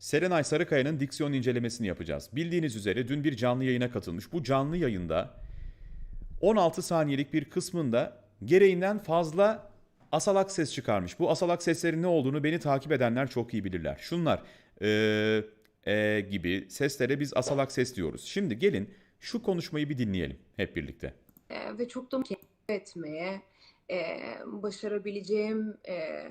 Serenay Sarıkaya'nın diksiyon incelemesini yapacağız. Bildiğiniz üzere dün bir canlı yayına katılmış. Bu canlı yayında 16 saniyelik bir kısmında gereğinden fazla asalak ses çıkarmış. Bu asalak seslerin ne olduğunu beni takip edenler çok iyi bilirler. Şunlar eee e gibi seslere biz asalak ses diyoruz. Şimdi gelin şu konuşmayı bir dinleyelim hep birlikte. Ee, ve çok da etmeye, e, başarabileceğim e,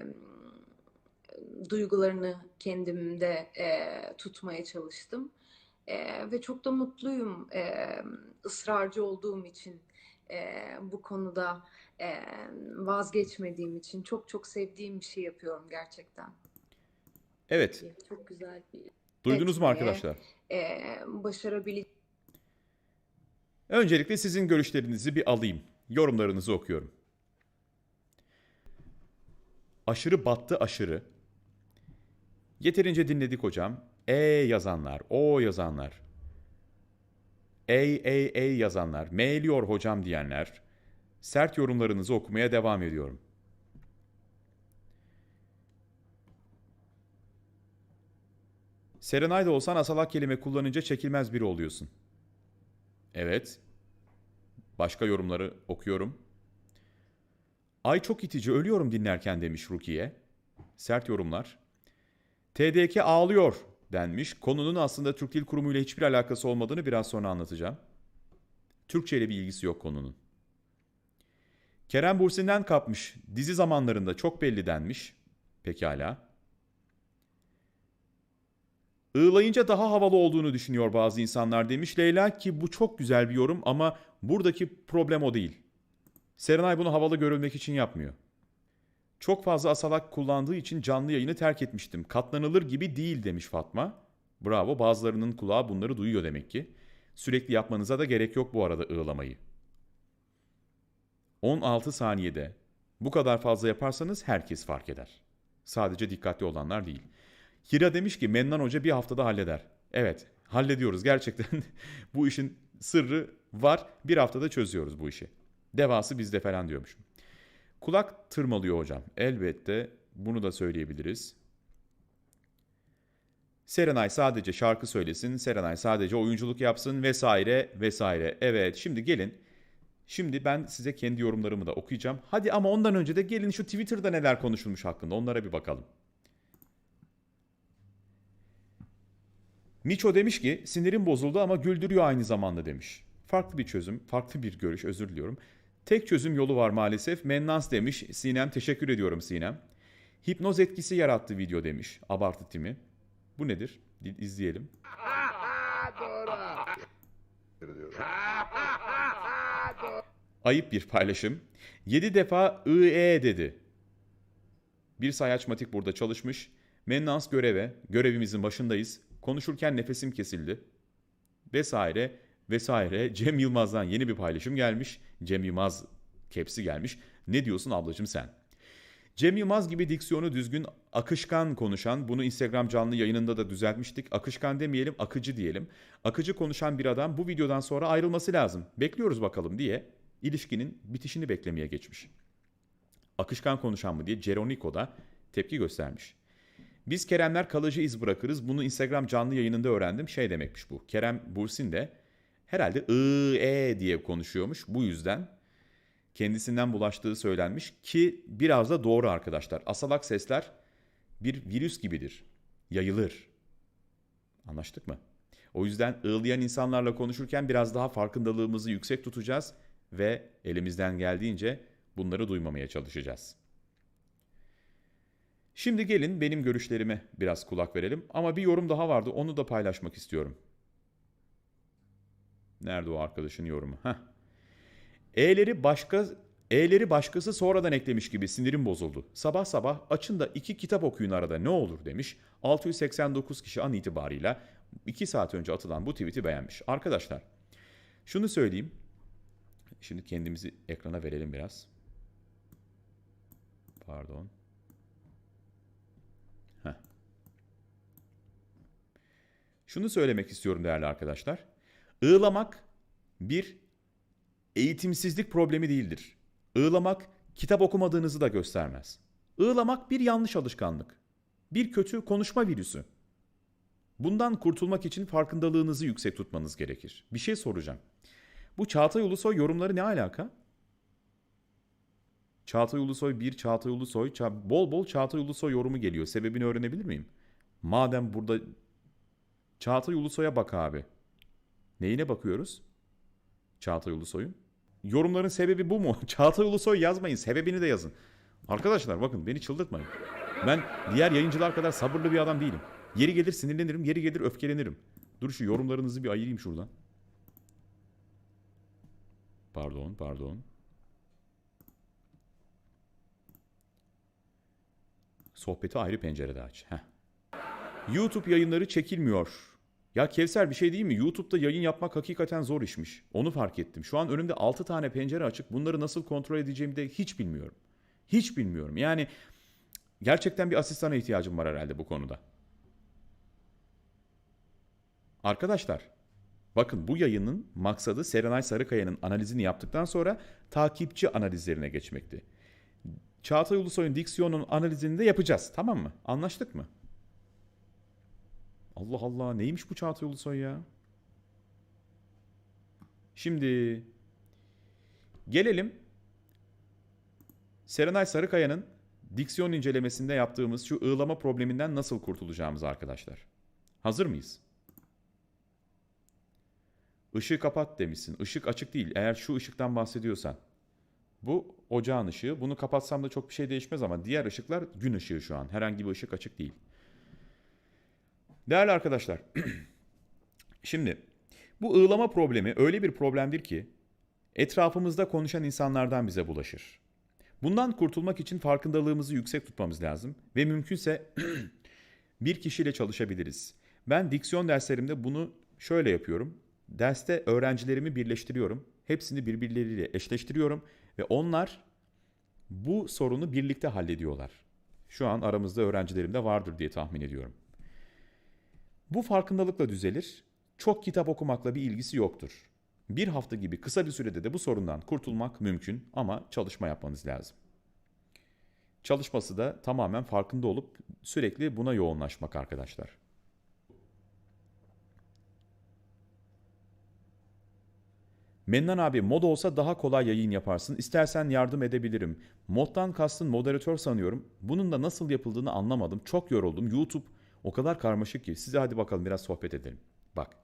duygularını kendimde e, tutmaya çalıştım. E, ve çok da mutluyum e, ısrarcı olduğum için, e, bu konuda e, vazgeçmediğim için. Çok çok sevdiğim bir şey yapıyorum gerçekten. Evet, Çok güzel bir duydunuz mu arkadaşlar? e, başarabileceğim Öncelikle sizin görüşlerinizi bir alayım. Yorumlarınızı okuyorum. Aşırı battı aşırı. Yeterince dinledik hocam. E yazanlar, o yazanlar. Ey ey ey yazanlar, meğliyor hocam diyenler. Sert yorumlarınızı okumaya devam ediyorum. Serenay'da olsan asalak kelime kullanınca çekilmez biri oluyorsun. Evet. Başka yorumları okuyorum. Ay çok itici ölüyorum dinlerken demiş Rukiye. Sert yorumlar. TDK ağlıyor denmiş. Konunun aslında Türk Dil Kurumu ile hiçbir alakası olmadığını biraz sonra anlatacağım. Türkçe ile bir ilgisi yok konunun. Kerem Bursin'den kapmış. Dizi zamanlarında çok belli denmiş. Pekala. Iğlayınca daha havalı olduğunu düşünüyor bazı insanlar demiş Leyla ki bu çok güzel bir yorum ama buradaki problem o değil. Serenay bunu havalı görülmek için yapmıyor. Çok fazla asalak kullandığı için canlı yayını terk etmiştim. Katlanılır gibi değil demiş Fatma. Bravo bazılarının kulağı bunları duyuyor demek ki. Sürekli yapmanıza da gerek yok bu arada ığlamayı. 16 saniyede bu kadar fazla yaparsanız herkes fark eder. Sadece dikkatli olanlar değil. Hira demiş ki Mennan Hoca bir haftada halleder. Evet hallediyoruz gerçekten. bu işin sırrı var. Bir haftada çözüyoruz bu işi. Devası bizde falan diyormuşum. Kulak tırmalıyor hocam. Elbette bunu da söyleyebiliriz. Serenay sadece şarkı söylesin, Serenay sadece oyunculuk yapsın vesaire vesaire. Evet şimdi gelin. Şimdi ben size kendi yorumlarımı da okuyacağım. Hadi ama ondan önce de gelin şu Twitter'da neler konuşulmuş hakkında onlara bir bakalım. Miço demiş ki sinirim bozuldu ama güldürüyor aynı zamanda demiş. Farklı bir çözüm, farklı bir görüş özür diliyorum. Tek çözüm yolu var maalesef. Mennans demiş. Sinem teşekkür ediyorum Sinem. Hipnoz etkisi yarattı video demiş. Abartı timi. Bu nedir? İzleyelim. Ayıp bir paylaşım. 7 defa IE dedi. Bir sayaç matik burada çalışmış. Mennans göreve, görevimizin başındayız. Konuşurken nefesim kesildi. Vesaire vesaire. Cem Yılmaz'dan yeni bir paylaşım gelmiş. Cem Yılmaz kepsi gelmiş. Ne diyorsun ablacım sen? Cem Yılmaz gibi diksiyonu düzgün, akışkan konuşan, bunu Instagram canlı yayınında da düzeltmiştik. Akışkan demeyelim, akıcı diyelim. Akıcı konuşan bir adam bu videodan sonra ayrılması lazım. Bekliyoruz bakalım diye ilişkinin bitişini beklemeye geçmiş. Akışkan konuşan mı diye Ceroniko da tepki göstermiş. Biz Keremler kalıcı iz bırakırız. Bunu Instagram canlı yayınında öğrendim. Şey demekmiş bu. Kerem Bursin de herhalde ı e diye konuşuyormuş. Bu yüzden kendisinden bulaştığı söylenmiş ki biraz da doğru arkadaşlar. Asalak sesler bir virüs gibidir. Yayılır. Anlaştık mı? O yüzden ığlayan insanlarla konuşurken biraz daha farkındalığımızı yüksek tutacağız ve elimizden geldiğince bunları duymamaya çalışacağız. Şimdi gelin benim görüşlerime biraz kulak verelim ama bir yorum daha vardı onu da paylaşmak istiyorum. Nerede o arkadaşın yorumu? Heh. E'leri başka E'leri başkası sonradan eklemiş gibi sinirim bozuldu. Sabah sabah açın da iki kitap okuyun arada ne olur demiş. 689 kişi an itibarıyla 2 saat önce atılan bu tweet'i beğenmiş. Arkadaşlar şunu söyleyeyim. Şimdi kendimizi ekrana verelim biraz. Pardon. Heh. Şunu söylemek istiyorum değerli arkadaşlar. Ağlamak bir eğitimsizlik problemi değildir. Ağlamak kitap okumadığınızı da göstermez. Ağlamak bir yanlış alışkanlık. Bir kötü konuşma virüsü. Bundan kurtulmak için farkındalığınızı yüksek tutmanız gerekir. Bir şey soracağım. Bu Çağatay Ulusoy yorumları ne alaka? Çağatay Ulusoy 1, Çağatay Ulusoy, Ça- bol bol Çağatay Ulusoy yorumu geliyor. Sebebini öğrenebilir miyim? Madem burada Çağatay Ulusoy'a bak abi. Neyine bakıyoruz? Çağatay Ulusoy'un. Yorumların sebebi bu mu? Çağatay Ulusoy yazmayın, sebebini de yazın. Arkadaşlar bakın beni çıldırtmayın. Ben diğer yayıncılar kadar sabırlı bir adam değilim. Yeri gelir sinirlenirim, yeri gelir öfkelenirim. Dur şu yorumlarınızı bir ayırayım şuradan. Pardon, pardon. Sohbeti ayrı pencerede aç. Heh. YouTube yayınları çekilmiyor. Ya Kevser bir şey değil mi? YouTube'da yayın yapmak hakikaten zor işmiş. Onu fark ettim. Şu an önümde 6 tane pencere açık. Bunları nasıl kontrol edeceğimi de hiç bilmiyorum. Hiç bilmiyorum. Yani gerçekten bir asistana ihtiyacım var herhalde bu konuda. Arkadaşlar, bakın bu yayının maksadı Serenay Sarıkaya'nın analizini yaptıktan sonra takipçi analizlerine geçmekti. Çağatay Ulusoy'un diksiyonun analizini de yapacağız. Tamam mı? Anlaştık mı? Allah Allah neymiş bu Çağatay Ulusoy ya? Şimdi gelelim Serenay Sarıkaya'nın diksiyon incelemesinde yaptığımız şu ığlama probleminden nasıl kurtulacağımız arkadaşlar. Hazır mıyız? Işığı kapat demişsin. Işık açık değil. Eğer şu ışıktan bahsediyorsan. Bu ocağın ışığı. Bunu kapatsam da çok bir şey değişmez ama diğer ışıklar gün ışığı şu an. Herhangi bir ışık açık değil. Değerli arkadaşlar. Şimdi bu ığlama problemi öyle bir problemdir ki etrafımızda konuşan insanlardan bize bulaşır. Bundan kurtulmak için farkındalığımızı yüksek tutmamız lazım ve mümkünse bir kişiyle çalışabiliriz. Ben diksiyon derslerimde bunu şöyle yapıyorum. Derste öğrencilerimi birleştiriyorum. Hepsini birbirleriyle eşleştiriyorum ve onlar bu sorunu birlikte hallediyorlar. Şu an aramızda öğrencilerim de vardır diye tahmin ediyorum. Bu farkındalıkla düzelir. Çok kitap okumakla bir ilgisi yoktur. Bir hafta gibi kısa bir sürede de bu sorundan kurtulmak mümkün ama çalışma yapmanız lazım. Çalışması da tamamen farkında olup sürekli buna yoğunlaşmak arkadaşlar. Mennan abi mod olsa daha kolay yayın yaparsın. İstersen yardım edebilirim. Moddan kastın moderatör sanıyorum. Bunun da nasıl yapıldığını anlamadım. Çok yoruldum. YouTube o kadar karmaşık ki. Size hadi bakalım biraz sohbet edelim. Bak.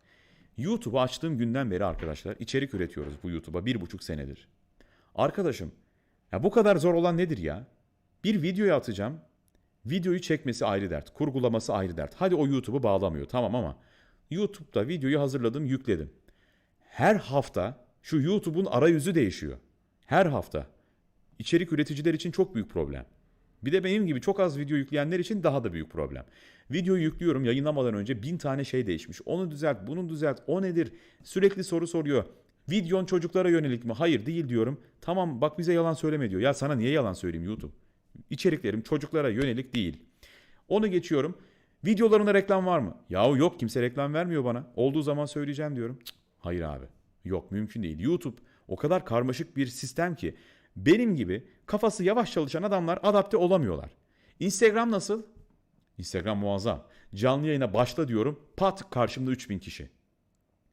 YouTube'u açtığım günden beri arkadaşlar içerik üretiyoruz bu YouTube'a bir buçuk senedir. Arkadaşım ya bu kadar zor olan nedir ya? Bir videoyu atacağım. Videoyu çekmesi ayrı dert. Kurgulaması ayrı dert. Hadi o YouTube'u bağlamıyor tamam ama YouTube'da videoyu hazırladım yükledim. Her hafta şu YouTube'un arayüzü değişiyor. Her hafta. İçerik üreticiler için çok büyük problem. Bir de benim gibi çok az video yükleyenler için daha da büyük problem. Videoyu yüklüyorum yayınlamadan önce bin tane şey değişmiş. Onu düzelt, bunu düzelt, o nedir? Sürekli soru soruyor. Videon çocuklara yönelik mi? Hayır değil diyorum. Tamam bak bize yalan söyleme diyor. Ya sana niye yalan söyleyeyim YouTube? İçeriklerim çocuklara yönelik değil. Onu geçiyorum. Videolarında reklam var mı? Yahu yok kimse reklam vermiyor bana. Olduğu zaman söyleyeceğim diyorum. Cık, hayır abi. Yok mümkün değil. YouTube o kadar karmaşık bir sistem ki benim gibi kafası yavaş çalışan adamlar adapte olamıyorlar. Instagram nasıl? Instagram muazzam. Canlı yayına başla diyorum. Pat karşımda 3000 kişi.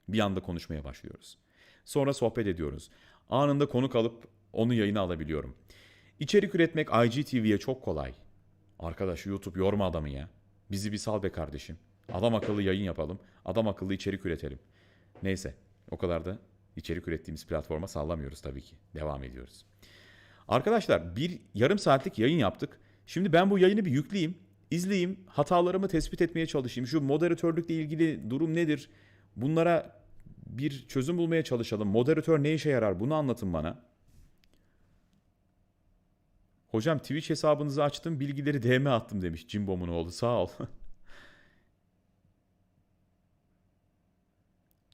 Bir anda konuşmaya başlıyoruz. Sonra sohbet ediyoruz. Anında konuk alıp onu yayına alabiliyorum. İçerik üretmek IGTV'ye çok kolay. Arkadaş YouTube yorma adamı ya. Bizi bir sal be kardeşim. Adam akıllı yayın yapalım. Adam akıllı içerik üretelim. Neyse o kadar da içerik ürettiğimiz platforma sallamıyoruz tabii ki. Devam ediyoruz. Arkadaşlar bir yarım saatlik yayın yaptık. Şimdi ben bu yayını bir yükleyeyim, izleyeyim, hatalarımı tespit etmeye çalışayım. Şu moderatörlükle ilgili durum nedir? Bunlara bir çözüm bulmaya çalışalım. Moderatör ne işe yarar? Bunu anlatın bana. Hocam Twitch hesabınızı açtım, bilgileri DM attım demiş Cimbom'un oğlu. Sağ ol.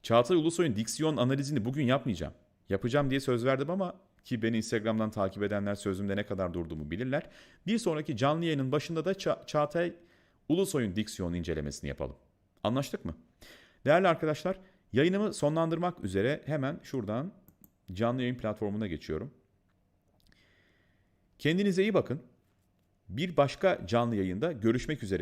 Çağatay Ulusoy'un diksiyon analizini bugün yapmayacağım. Yapacağım diye söz verdim ama ki beni Instagram'dan takip edenler sözümde ne kadar durduğumu bilirler. Bir sonraki canlı yayının başında da Ça- Çağatay Ulusoy'un diksiyon incelemesini yapalım. Anlaştık mı? Değerli arkadaşlar, yayınımı sonlandırmak üzere hemen şuradan canlı yayın platformuna geçiyorum. Kendinize iyi bakın. Bir başka canlı yayında görüşmek üzere.